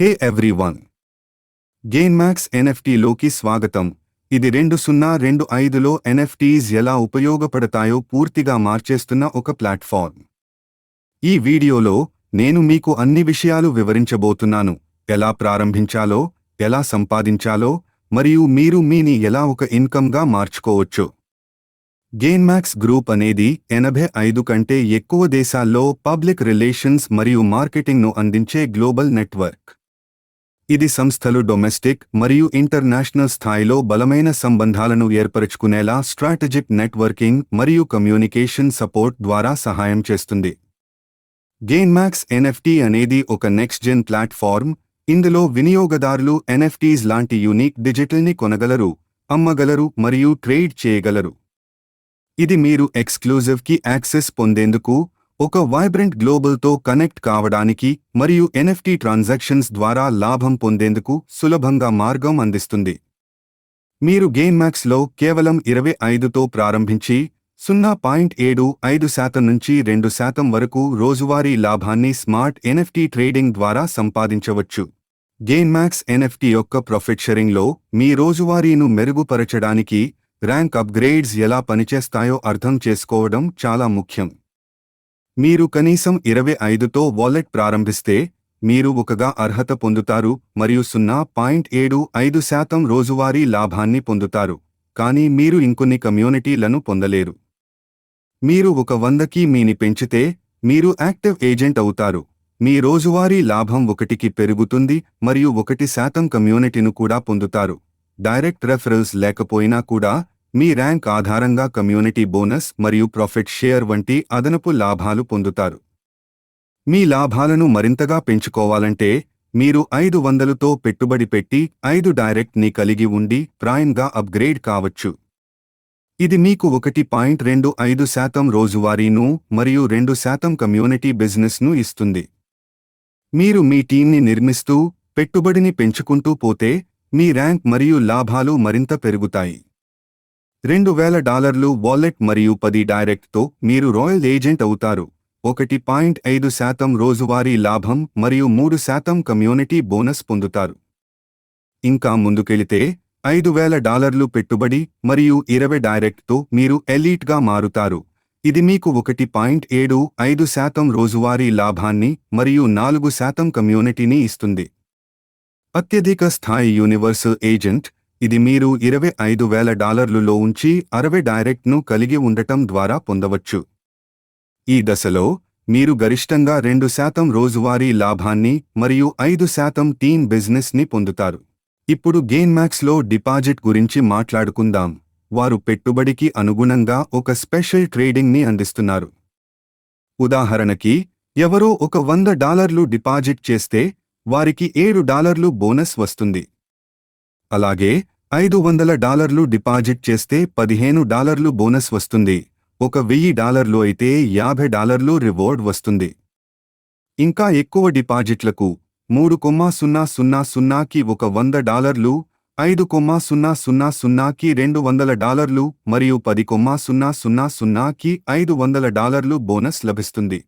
హే everyone. గెయిన్మాక్స్ ఎన్ఎఫ్టీలోకి స్వాగతం. ఇది రెండు సున్నా రెండు ఐదులో ఎన్ఎఫ్టీస్ ఎలా ఉపయోగపడతాయో పూర్తిగా మార్చేస్తున్న ఒక ప్లాట్ఫామ్ ఈ వీడియోలో నేను మీకు అన్ని విషయాలు వివరించబోతున్నాను. ఎలా ప్రారంభించాలో ఎలా సంపాదించాలో మరియు మీరు మీని ఎలా ఒక ఇన్కమ్గా మార్చుకోవచ్చు. గెయిన్మాక్స్ గ్రూప్ అనేది ఎనభై ఐదు కంటే ఎక్కువ దేశాల్లో పబ్లిక్ రిలేషన్స్ మరియు మార్కెటింగ్ను అందించే గ్లోబల్ నెట్వర్క్. ఇది సంస్థలు డొమెస్టిక్ మరియు ఇంటర్నేషనల్ స్థాయిలో బలమైన సంబంధాలను ఏర్పరచుకునేలా స్ట్రాటజిక్ నెట్వర్కింగ్ మరియు కమ్యూనికేషన్ సపోర్ట్ ద్వారా సహాయం చేస్తుంది. గెయిన్మాక్స్ ఎన్ఎఫ్టీ అనేది ఒక నెక్స్ట్ జెన్ ప్లాట్ఫార్మ్. ఇందులో వినియోగదారులు ఎన్ఎఫ్టీస్ లాంటి యూనిక్ డిజిటల్ని కొనగలరు అమ్మగలరు మరియు ట్రేడ్ చేయగలరు. ఇది మీరు ఎక్స్క్లూజివ్కి యాక్సెస్ పొందేందుకు ఒక వైబ్రెంట్ గ్లోబల్తో కనెక్ట్ కావడానికి మరియు ఎన్ఎఫ్టీ ట్రాన్సాక్షన్స్ ద్వారా లాభం పొందేందుకు సులభంగా మార్గం అందిస్తుంది. మీరు గెయిన్మ్యాక్స్లో కేవలం ఇరవై ఐదుతో ప్రారంభించి సున్నా పాయింట్ ఏడు ఐదు శాతం నుంచి రెండు శాతం వరకు రోజువారీ లాభాన్ని స్మార్ట్ ఎన్ఎఫ్టీ ట్రేడింగ్ ద్వారా సంపాదించవచ్చు. గెయిన్మాక్స్ ఎన్ఎఫ్టీ యొక్క ప్రొఫిట్ షేరింగ్లో మీ రోజువారీను మెరుగుపరచడానికి ర్యాంక్ అప్గ్రేడ్స్ ఎలా పనిచేస్తాయో అర్థం చేసుకోవడం చాలా ముఖ్యం. మీరు కనీసం ఇరవై ఐదుతో వాలెట్ ప్రారంభిస్తే మీరు ఒకగా అర్హత పొందుతారు మరియు సున్నా పాయింట్ ఏడు ఐదు శాతం రోజువారీ లాభాన్ని పొందుతారు. కానీ మీరు ఇంకొన్ని కమ్యూనిటీలను పొందలేరు. మీరు ఒక వందకి మీని పెంచితే మీరు యాక్టివ్ ఏజెంట్ అవుతారు. మీ రోజువారీ లాభం ఒకటికి పెరుగుతుంది మరియు ఒకటి శాతం కమ్యూనిటీను కూడా పొందుతారు. డైరెక్ట్ రెఫరల్స్ లేకపోయినా కూడా మీ ర్యాంక్ ఆధారంగా కమ్యూనిటీ బోనస్ మరియు ప్రాఫిట్ షేర్ వంటి అదనపు లాభాలు పొందుతారు. మీ లాభాలను మరింతగా పెంచుకోవాలంటే మీరు ఐదు వందలతో పెట్టుబడి పెట్టి ఐదు డైరెక్ట్ని కలిగి ఉండి ప్రైమ్గా అప్గ్రేడ్ కావచ్చు. ఇది మీకు ఒకటి పాయింట్ రెండు ఐదు శాతం రోజువారీను మరియు రెండు శాతం కమ్యూనిటీ బిజినెస్ను ఇస్తుంది. మీరు మీ టీంని నిర్మిస్తూ పెట్టుబడిని పెంచుకుంటూ పోతే మీ ర్యాంక్ మరియు లాభాలు మరింత పెరుగుతాయి. రెండు వేల డాలర్లు వాలెట్ మరియు పది డైరెక్ట్తో మీరు రాయల్ ఏజెంట్ అవుతారు. ఒకటి పాయింట్ ఐదు శాతం రోజువారీ లాభం మరియు మూడు శాతం కమ్యూనిటీ బోనస్ పొందుతారు. ఇంకా ముందుకెళితే ఐదు వేల డాలర్లు పెట్టుబడి మరియు ఇరవై డైరెక్ట్తో మీరు ఎలీట్గా మారుతారు. ఇది మీకు ఒకటి పాయింట్ ఏడు ఐదు శాతం రోజువారీ లాభాన్ని మరియు నాలుగు శాతం కమ్యూనిటీని ఇస్తుంది. అత్యధిక స్థాయి యూనివర్సల్ ఏజెంట్ ఇది మీరు ఇరవై ఐదు వేల డాలర్లులో ఉంచి అరవై డైరెక్ట్ను కలిగి ఉండటం ద్వారా పొందవచ్చు. ఈ దశలో మీరు గరిష్టంగా రెండు శాతం రోజువారీ లాభాన్ని మరియు ఐదు శాతం టీమ్ బిజినెస్ని పొందుతారు. ఇప్పుడు గెయిన్మాక్స్లో డిపాజిట్ గురించి మాట్లాడుకుందాం. వారు పెట్టుబడికి అనుగుణంగా ఒక స్పెషల్ ట్రేడింగ్ని అందిస్తున్నారు. ఉదాహరణకి ఎవరో ఒక వంద డాలర్లు డిపాజిట్ చేస్తే వారికి ఏడు డాలర్లు బోనస్ వస్తుంది. అలాగే ఐదు వందల డాలర్లు డిపాజిట్ చేస్తే పదిహేను డాలర్లు బోనస్ వస్తుంది. ఒక వెయ్యి డాలర్లు అయితే యాభై డాలర్లు రివార్డ్ వస్తుంది. ఇంకా ఎక్కువ డిపాజిట్లకు మూడు కొమ్మా సున్నా సున్నా సున్నాకి ఒక వంద డాలర్లు ఐదు కొమ్మా సున్నా సున్నా సున్నాకి రెండు వందల డాలర్లు మరియు పది కొమ్మా సున్నా సున్నా సున్నాకి ఐదు వందల డాలర్లు బోనస్ లభిస్తుంది.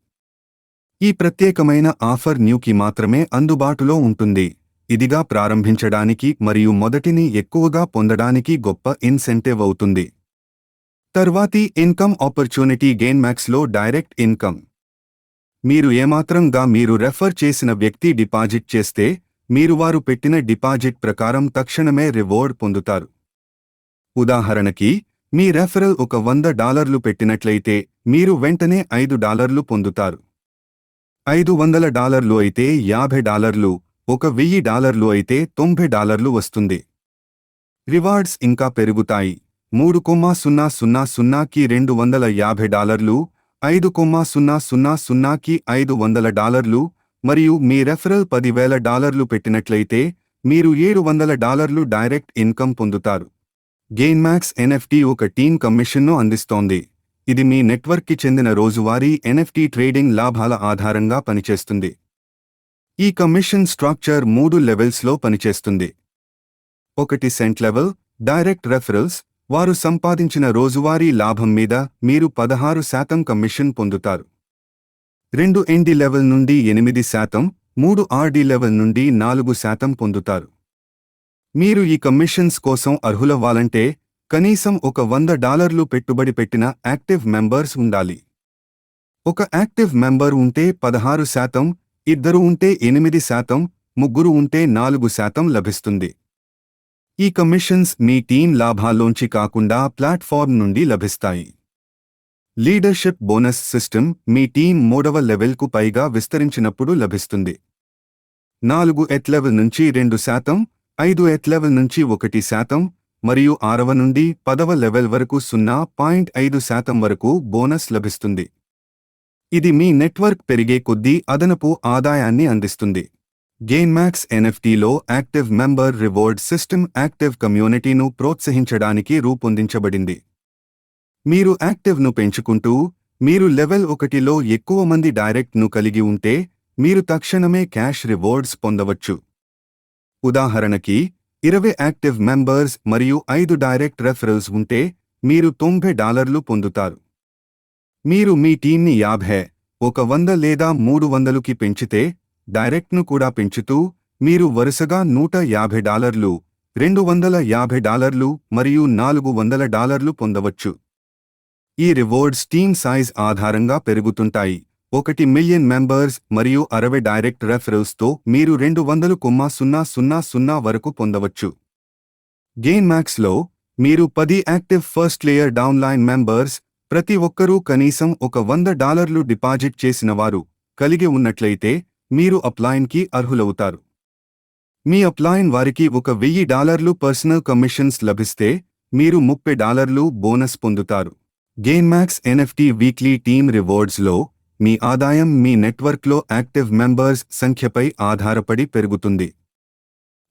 ఈ ప్రత్యేకమైన ఆఫర్ న్యూకి మాత్రమే అందుబాటులో ఉంటుంది. ఇదిగా ప్రారంభించడానికి మరియు మొదటిని ఎక్కువగా పొందడానికి గొప్ప ఇన్సెంటివ్ అవుతుంది. తర్వాతి ఇన్కమ్ ఆపర్చునిటీ గెయిన్ మ్యాక్స్లో డైరెక్ట్ ఇన్కమ్. మీరు ఏమాత్రంగా మీరు రెఫర్ చేసిన వ్యక్తి డిపాజిట్ చేస్తే మీరు వారు పెట్టిన డిపాజిట్ ప్రకారం తక్షణమే రివార్డ్ పొందుతారు. ఉదాహరణకి మీ రెఫరల్ ఒక వంద డాలర్లు పెట్టినట్లయితే మీరు వెంటనే ఐదు డాలర్లు పొందుతారు. ఐదు వందల డాలర్లు అయితే యాభై డాలర్లు ఒక వెయ్యి డాలర్లు అయితే తొంభై డాలర్లు వస్తుంది. రివార్డ్స్ ఇంకా పెరుగుతాయి. మూడు కొమ్మా సున్నా సున్నా సున్నాకి రెండు వందల యాభై డాలర్లు ఐదు కొమ్మా సున్నా సున్నా సున్నాకి ఐదు వందల డాలర్లు మరియు మీ రెఫరల్ పదివేల డాలర్లు పెట్టినట్లయితే మీరు ఏడు వందల డాలర్లు డైరెక్ట్ ఇన్కమ్ పొందుతారు. గెయిన్మాక్స్ ఎన్ఎఫ్టీ ఒక టీమ్ కమిషన్ను అందిస్తోంది. ఇది మీ నెట్వర్క్కి చెందిన రోజువారీ ఎన్ఎఫ్టీ ట్రేడింగ్ లాభాల ఆధారంగా పనిచేస్తుంది. ఈ కమిషన్ స్ట్రక్చర్ మూడు లెవెల్స్లో పనిచేస్తుంది. ఒకటి సెంట్ లెవెల్ డైరెక్ట్ రెఫరల్స్ వారు సంపాదించిన రోజువారీ లాభం మీద మీరు పదహారు శాతం కమిషన్ పొందుతారు. రెండు ఎన్డి లెవెల్ నుండి ఎనిమిది శాతం మూడు ఆర్డీ లెవెల్ నుండి నాలుగు శాతం పొందుతారు. మీరు ఈ కమిషన్స్ కోసం అర్హులవ్వాలంటే కనీసం ఒక వంద డాలర్లు పెట్టుబడి పెట్టిన యాక్టివ్ మెంబర్స్ ఉండాలి. ఒక యాక్టివ్ మెంబర్ ఉంటే పదహారు శాతం ఇద్దరు ఉంటే ఎనిమిది శాతం ముగ్గురు ఉంటే నాలుగు శాతం లభిస్తుంది. ఈ కమిషన్స్ మీ టీం లాభాల్లోంచి కాకుండా ప్లాట్ఫామ్ నుండి లభిస్తాయి. లీడర్షిప్ బోనస్ సిస్టమ్ మీ టీం మూడవ లెవెల్కు పైగా విస్తరించినప్పుడు లభిస్తుంది. నాలుగు ఎత్ లెవెల్ నుంచి రెండు శాతం ఐదు ఎత్ లెవెల్ నుంచి ఒకటి శాతం మరియు ఆరవ నుండి పదవ లెవెల్ వరకు సున్నా పాయింట్ ఐదు శాతం వరకు బోనస్ లభిస్తుంది. ఇది మీ నెట్వర్క్ పెరిగే కొద్దీ అదనపు ఆదాయాన్ని అందిస్తుంది. గెయిన్మాక్స్ ఎన్ఎఫ్టీలో active member reward system active కమ్యూనిటీను ప్రోత్సహించడానికి రూపొందించబడింది. మీరు యాక్టివ్ను పెంచుకుంటూ మీరు లెవెల్ ఒకటిలో ఎక్కువ మంది డైరెక్ట్ను కలిగి ఉంటే మీరు తక్షణమే క్యాష్ రివార్డ్స్ పొందవచ్చు. ఉదాహరణకి ఇరవై యాక్టివ్ మెంబర్స్ మరియు ఐదు డైరెక్ట్ రెఫరల్స్ ఉంటే మీరు తొంభై డాలర్లు పొందుతారు. మీరు మీ టీంని యాభై ఒక వంద లేదా మూడు వందలుకి పెంచితే డైరెక్ట్ను కూడా పెంచుతూ మీరు వరుసగా నూట యాభై డాలర్లు రెండు వందల యాభై డాలర్లు మరియు నాలుగు వందల డాలర్లు పొందవచ్చు. ఈ రివార్డ్స్ టీమ్ సైజ్ ఆధారంగా పెరుగుతుంటాయి. ఒకటి మిలియన్ మెంబర్స్ మరియు అరవై డైరెక్ట్ రెఫరల్స్తో మీరు రెండు వందలు కొమ్మ సున్నా సున్నా సున్నా వరకు పొందవచ్చు. గెయిన్ మ్యాక్స్లో మీరు పది active first layer downline members ప్రతి ఒక్కరూ కనీసం ఒక వంద డాలర్లు డిపాజిట్ చేసినవారు కలిగి ఉన్నట్లయితే మీరు అప్లైన్కి అర్హులవుతారు. మీ అప్లైన్ వారికి ఒక వెయ్యి డాలర్లు పర్సనల్ కమిషన్స్ లభిస్తే మీరు ముప్పై డాలర్లు బోనస్ పొందుతారు. Gain max NFT weekly team రివార్డ్స్లో మీ ఆదాయం మీ నెట్వర్క్లో యాక్టివ్ మెంబర్స్ సంఖ్యపై ఆధారపడి పెరుగుతుంది.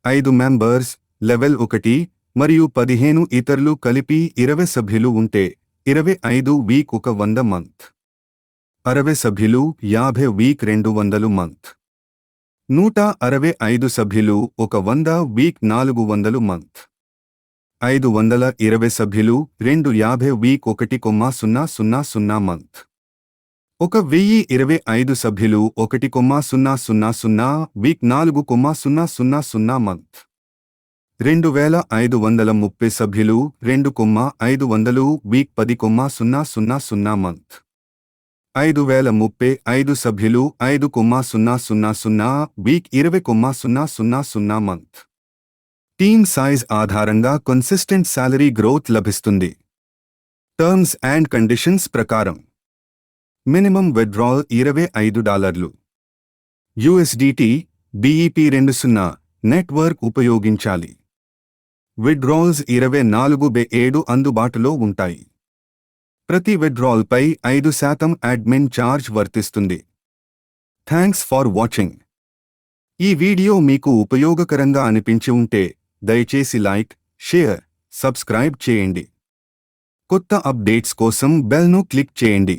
ఐదు మెంబర్స్ లెవెల్ ఒకటి మరియు పదిహేను ఇతరులు కలిపి ఇరవై సభ్యులు ఉంటే ఇరవై ఐదు వీక్ ఒక వంద మంత్. అరవై సభ్యులు యాభై వీక్ రెండు వందలు మంత్. నూట అరవై ఐదు సభ్యులు ఒక వంద వీక్ నాలుగు వందలు మంత్. ఐదు వందల ఇరవై సభ్యులు రెండు యాభై వీక్ ఒకటి కొమ్మ సున్నా సున్నా సున్నా మంత్. ఒక వెయ్యి ఇరవై ఐదు సభ్యులు ఒకటి కొమ్మ సున్నా సున్నా సున్నా వీక్ నాలుగు కొమ్మ సున్నా సున్నా సున్నా మంత్. రెండు వేల ఐదు వందల ముప్పై సభ్యులు రెండు కొమ్మ ఐదు వందలు వీక్ పది కొమ్మ సున్నా సున్నా సున్నా మంత్. ఐదు వేల ముప్పై ఐదు సభ్యులు ఐదు కొమ్మ సున్నా సున్నా సున్నా వీక్ ఇరవై కొమ్మ సున్నా సున్నా సున్నా మంత్. టీమ్ సైజ్ ఆధారంగా కన్సిస్టెంట్ శాలరీ గ్రోత్ లభిస్తుంది. టర్మ్స్ అండ్ కండిషన్స్ ప్రకారం. మినిమం విడ్రాల్ ఇరవై ఐదు డాలర్లు. యుఎస్డిటి బీఈపీ రెండు సున్నా నెట్వర్క్ ఉపయోగించాలి. విడ్రాల్స్ ఇరవై నాలుగు బే ఏడు అందుబాటులో ఉంటాయి. ప్రతి విడ్రాల్పై ఐదు శాతం అడ్మిన్ ఛార్జ్ వర్తిస్తుంది. Thanks for watching. ఈ వీడియో మీకు ఉపయోగకరంగా అనిపించి ఉంటే దయచేసి లైక్ షేర్ సబ్స్క్రైబ్ చేయండి. కొత్త అప్డేట్స్ కోసం బెల్ను క్లిక్ చేయండి.